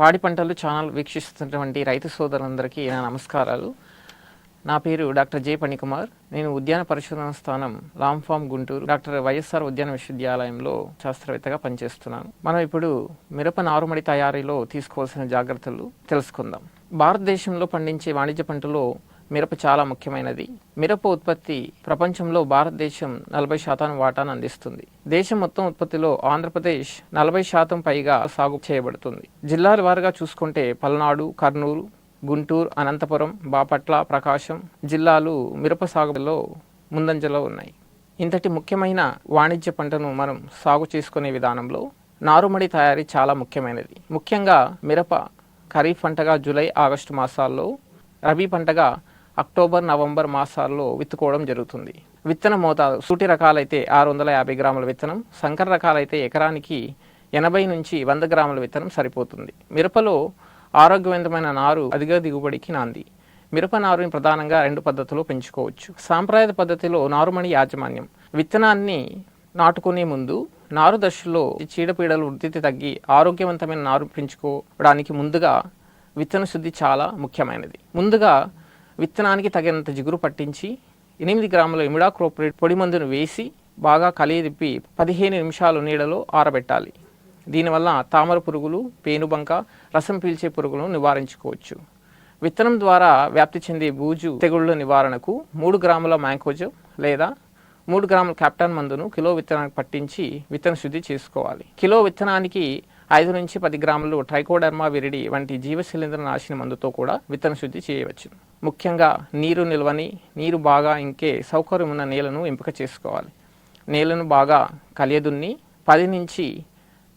పాడి పంటలు ఛానల్ వీక్షిస్తున్నటువంటి రైతు సోదరులందరికీ నా నమస్కారాలు. నా పేరు డాక్టర్ జే పణికుమార్ నేను ఉద్యాన పరిశోధన స్థానం Ram farm Guntur. Doctor YSR ఉద్యాన విశ్వవిద్యాలయంలో శాస్త్రవేత్తగా పనిచేస్తున్నాను. మనం ఇప్పుడు మిరప నారుమడి తయారీలో తీసుకోవాల్సిన జాగ్రత్తలు తెలుసుకుందాం. భారతదేశంలో పండించే వాణిజ్య పంటలో మిరప చాలా ముఖ్యమైనది. మిరప ఉత్పత్తి ప్రపంచంలో భారతదేశం నలభై శాతం వాటాను అందిస్తుంది. దేశం మొత్తం ఉత్పత్తిలో ఆంధ్రప్రదేశ్ నలభై శాతం పైగా సాగు చేయబడుతుంది. జిల్లాల వారుగా చూసుకుంటే పల్నాడు కర్నూలు గుంటూరు అనంతపురం బాపట్ల ప్రకాశం జిల్లాలు మిరప సాగులో ముందంజలో ఉన్నాయి. ఇంతటి ముఖ్యమైన వాణిజ్య పంటను మనం సాగు చేసుకునే విధానంలో నారుమడి తయారీ చాలా ముఖ్యమైనది. ముఖ్యంగా మిరప ఖరీఫ్ పంటగా జూలై ఆగస్టు మాసాల్లో రబీ పంటగా అక్టోబర్ నవంబర్ మాసాల్లో విత్తుకోవడం జరుగుతుంది. విత్తన మోతాదు సూటి రకాలైతే ఆరు వందల యాభై గ్రాముల విత్తనం సంకర రకాలైతే ఎకరానికి ఎనభై నుంచి వంద గ్రాముల విత్తనం సరిపోతుంది. మిరపలో ఆరోగ్యవంతమైన నారు అధిక దిగుబడికి నాంది. మిరప నారుని ప్రధానంగా రెండు పద్ధతుల్లో పెంచుకోవచ్చు. సాంప్రదాయ పద్ధతిలో నారుమణి యాజమాన్యం. విత్తనాన్ని నాటుకునే ముందు నారు దశలో చీడపీడలు వృద్ధి తగ్గి ఆరోగ్యవంతమైన నారు పెంచుకోవడానికి ముందుగా విత్తన శుద్ధి చాలా ముఖ్యమైనది. ముందుగా విత్తనానికి తగినంత జిగురు పట్టించి ఎనిమిది గ్రాముల ఇమిడాక్రోపరేట్ పొడి మందును వేసి బాగా కలియదిప్పి పదిహేను నిమిషాలు నీడలో ఆరబెట్టాలి. దీనివల్ల తామర పురుగులు పేనుబంక రసం పీల్చే పురుగులను నివారించుకోవచ్చు. విత్తనం ద్వారా వ్యాప్తి చెందే బూజు తెగుళ్ళ నివారణకు మూడు గ్రాముల మ్యాంకోజో లేదా మూడు గ్రాముల క్యాప్టాన్ మందును కిలో విత్తనానికి పట్టించి విత్తన శుద్ధి చేసుకోవాలి. కిలో విత్తనానికి ఐదు నుంచి పది గ్రాములు ట్రైకోడర్మా విరిడి వంటి జీవశిలీంద్ర నాశిని మందుతో కూడా విత్తన శుద్ధి చేయవచ్చు. ముఖ్యంగా నీరు నిల్వని నీరు బాగా ఇంకే సౌకర్యం ఉన్న నేలను ఎంపిక చేసుకోవాలి. నేలను బాగా కలియదున్ని పది నుంచి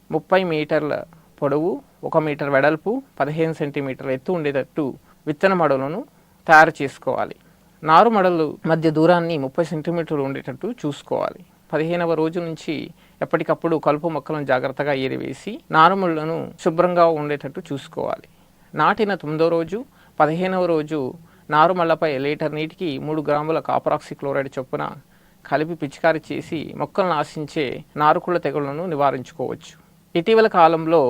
ముప్పై మీటర్ల పొడవు ఒక మీటర్ వెడల్పు పదిహేను సెంటీమీటర్ల ఎత్తు ఉండేటట్టు విత్తన మడలను తయారు చేసుకోవాలి. నారు మడలు మధ్య దూరాన్ని ముప్పై సెంటీమీటర్లు ఉండేటట్టు చూసుకోవాలి. పదిహేనవ రోజు నుంచి ఎప్పటికప్పుడు కలుపు మొక్కలను జాగ్రత్తగా ఏరివేసి నారుమళ్ళను శుభ్రంగా ఉండేటట్టు చూసుకోవాలి. నాటిన తొమ్మిదో రోజు పదిహేనవ రోజు నారుమళ్ళపై లీటర్ నీటికి మూడు గ్రాముల కాపరాక్సి క్లోరైడ్ చొప్పున కలిపి పిచికారి చేసి మొక్కలను ఆశించే నారుకుళ్ళ తెగుళ్ళను నివారించుకోవచ్చు. ఇటీవల కాలంలో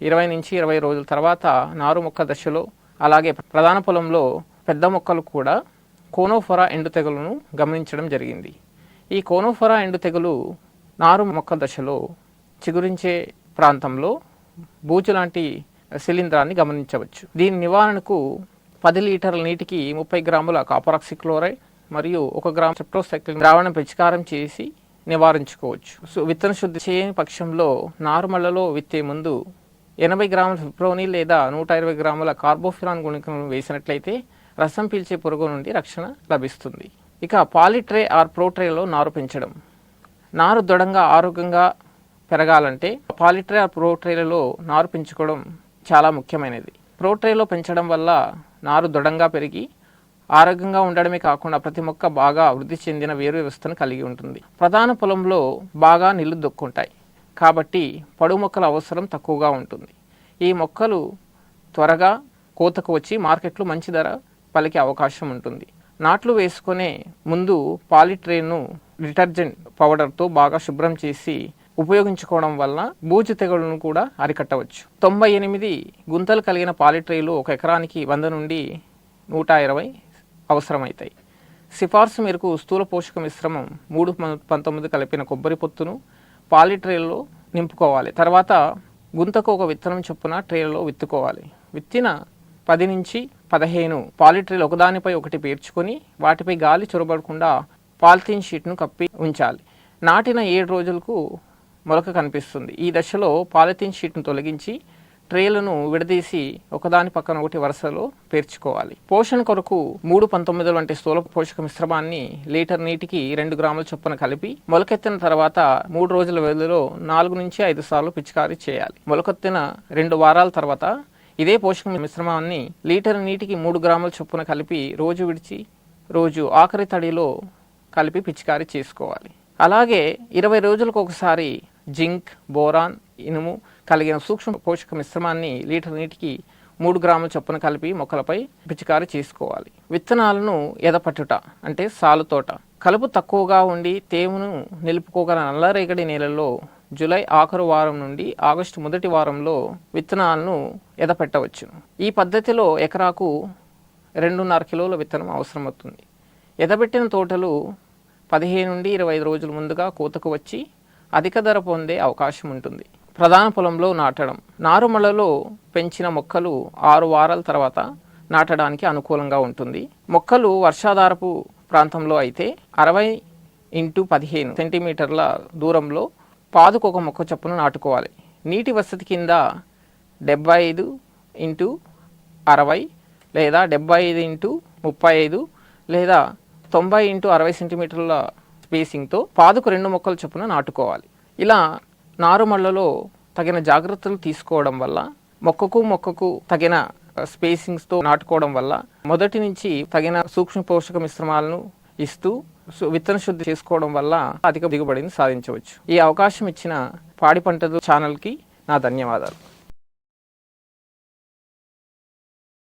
ఇరవై నుంచి ఇరవై రోజుల తర్వాత నారు మొక్క దశలో అలాగే ప్రధాన పొలంలో పెద్ద మొక్కలు కూడా కోనోఫొరా ఎండు తెగులను గమనించడం జరిగింది. ఈ కోనోఫరా ఎండు తెగులు నారు మొక్క దశలో చిగురించే ప్రాంతంలో బూజు లాంటి శిలీంధ్రాన్ని గమనించవచ్చు. దీని నివారణకు పది లీటర్ల నీటికి ముప్పై గ్రాముల కాపరాక్సిక్లోరైడ్ మరియు ఒక గ్రామ్ సెప్టోసైక్లిన్ ద్రావణం పిచికారం చేసి నివారించుకోవచ్చు. సో విత్తన శుద్ధి చేయని పక్షంలో నారుమళ్ళలో విత్తే ముందు ఎనభై గ్రాముల ఫిప్రోని లేదా నూట ఇరవై గ్రాముల కార్బోఫిరాన్ గుణికలను వేసినట్లయితే రసం పీల్చే పురుగు నుండి రక్షణ లభిస్తుంది. ఇక పాలిట్రే ఆర్ ప్రోట్రేలో నారు పెంచడం. నారు దృఢంగా ఆరోగ్యంగా పెరగాలంటే పాలిట్రే ఆర్ ప్రోట్రేలలో నారు పెంచుకోవడం చాలా ముఖ్యమైనది. ప్రోట్రేలో పెంచడం వల్ల నారు దృఢంగా పెరిగి ఆరోగ్యంగా ఉండడమే కాకుండా ప్రతి మొక్క బాగా వృద్ధి చెందిన వేరు వ్యవస్థను కలిగి ఉంటుంది. ప్రధాన పొలంలో బాగా నీళ్ళు దొక్కుంటాయి. కాబట్టి పడు మొక్కల అవసరం తక్కువగా ఉంటుంది. ఈ మొక్కలు త్వరగా కోతకు వచ్చి మార్కెట్లో మంచి ధర పలికే అవకాశం ఉంటుంది. నాట్లు వేసుకునే ముందు పాలిట్రేను డిటర్జెంట్ పౌడర్తో బాగా శుభ్రం చేసి ఉపయోగించుకోవడం వల్ల బూజు తెగులను కూడా అరికట్టవచ్చు. తొంభై ఎనిమిది గుంతలు కలిగిన పాలిట్రేలు ఒక ఎకరానికి వంద నుండి నూట ఇరవై అవసరమవుతాయి సిఫార్సు మేరకు స్థూల పోషక మిశ్రమం మూడు పంతొమ్మిది కలిపిన కొబ్బరి పొత్తును పాలిట్రేల్లో నింపుకోవాలి. తర్వాత గుంతకు ఒక విత్తనం చొప్పున ట్రేలో విత్తుకోవాలి. విత్తిన పది నుంచి పదిహేను పాలిట్రీలు ఒకదానిపై ఒకటి పేర్చుకొని వాటిపై గాలి చొరబడకుండా పాలిథిన్ షీట్ను కప్పి ఉంచాలి. నాటిన ఏడు రోజులకు మొలక కనిపిస్తుంది. ఈ దశలో పాలిథిన్ షీట్ను తొలగించి ట్రేలను విడదీసి ఒకదాని పక్కన ఒకటి వరుసలో పేర్చుకోవాలి. పోషణ కొరకు మూడు పంతొమ్మిది వంటి స్థూల పోషక మిశ్రమాన్ని లీటర్ నీటికి రెండు గ్రాముల చొప్పున కలిపి మొలకెత్తిన తర్వాత మూడు రోజుల వ్యవధిలో నాలుగు నుంచి ఐదు సార్లు పిచికారీ చేయాలి. మొలకెత్తిన రెండు వారాల తర్వాత ఇదే పోషక మిశ్రమాన్ని లీటర్ నీటికి మూడు గ్రాముల చొప్పున కలిపి రోజు విడిచి రోజు ఆఖరి తడిలో కలిపి పిచికారీ చేసుకోవాలి. అలాగే ఇరవై రోజులకు ఒకసారి జింక్ బోరాన్ ఇనుము కలిగిన సూక్ష్మ పోషక మిశ్రమాన్ని లీటర్ నీటికి మూడు గ్రాముల చొప్పున కలిపి మొక్కలపై పిచికారీ చేసుకోవాలి. విత్తనాలను ఎదపట్టుట అంటే సాలుతోట కలుపు తక్కువగా ఉండి తేమును నిలుపుకోగల నల్లరేగడి నేలల్లో జూలై ఆఖరు వారం నుండి ఆగస్టు మొదటి వారంలో విత్తనాలను ఎదపెట్టవచ్చు ఈ పద్ధతిలో ఎకరాకు రెండున్నర కిలోల విత్తనం అవసరమవుతుంది. ఎదబెట్టిన తోటలు పదిహేను నుండి ఇరవై ఐదు రోజుల ముందుగా కోతకు వచ్చి అధిక ధర పొందే అవకాశం ఉంటుంది. ప్రధాన పొలంలో నాటడం. నారుమలలో పెంచిన మొక్కలు ఆరు వారాల తర్వాత నాటడానికి అనుకూలంగా ఉంటుంది. మొక్కలు వర్షాధారపు ప్రాంతంలో అయితే అరవై ఇంటూ పదిహేను సెంటీమీటర్ల దూరంలో పాదుకు ఒక మొక్క చొప్పున నాటుకోవాలి. నీటి వసతి కింద డెబ్బై ఐదు ఇంటూ అరవై లేదా డెబ్బై ఐదు ఇంటూ ముప్పై ఐదు లేదా తొంభై ఇంటూ అరవై సెంటీమీటర్ల స్పేసింగ్తో పాదుకు రెండు మొక్కలు చొప్పున నాటుకోవాలి. ఇలా నారుమళ్ళలో తగిన జాగ్రత్తలు తీసుకోవడం వల్ల మొక్కకు మొక్కకు తగిన స్పేసింగ్స్తో నాటుకోవడం వల్ల మొదటి నుంచి తగిన సూక్ష్మ పోషక మిశ్రమాలను ఇస్తూ విత్తన శుద్ధి చేసుకోవడం వల్ల అధిక దిగుబడిని సాధించవచ్చు. ఈ అవకాశం ఇచ్చిన పాడి పంటలు ఛానల్కి నా ధన్యవాదాలు.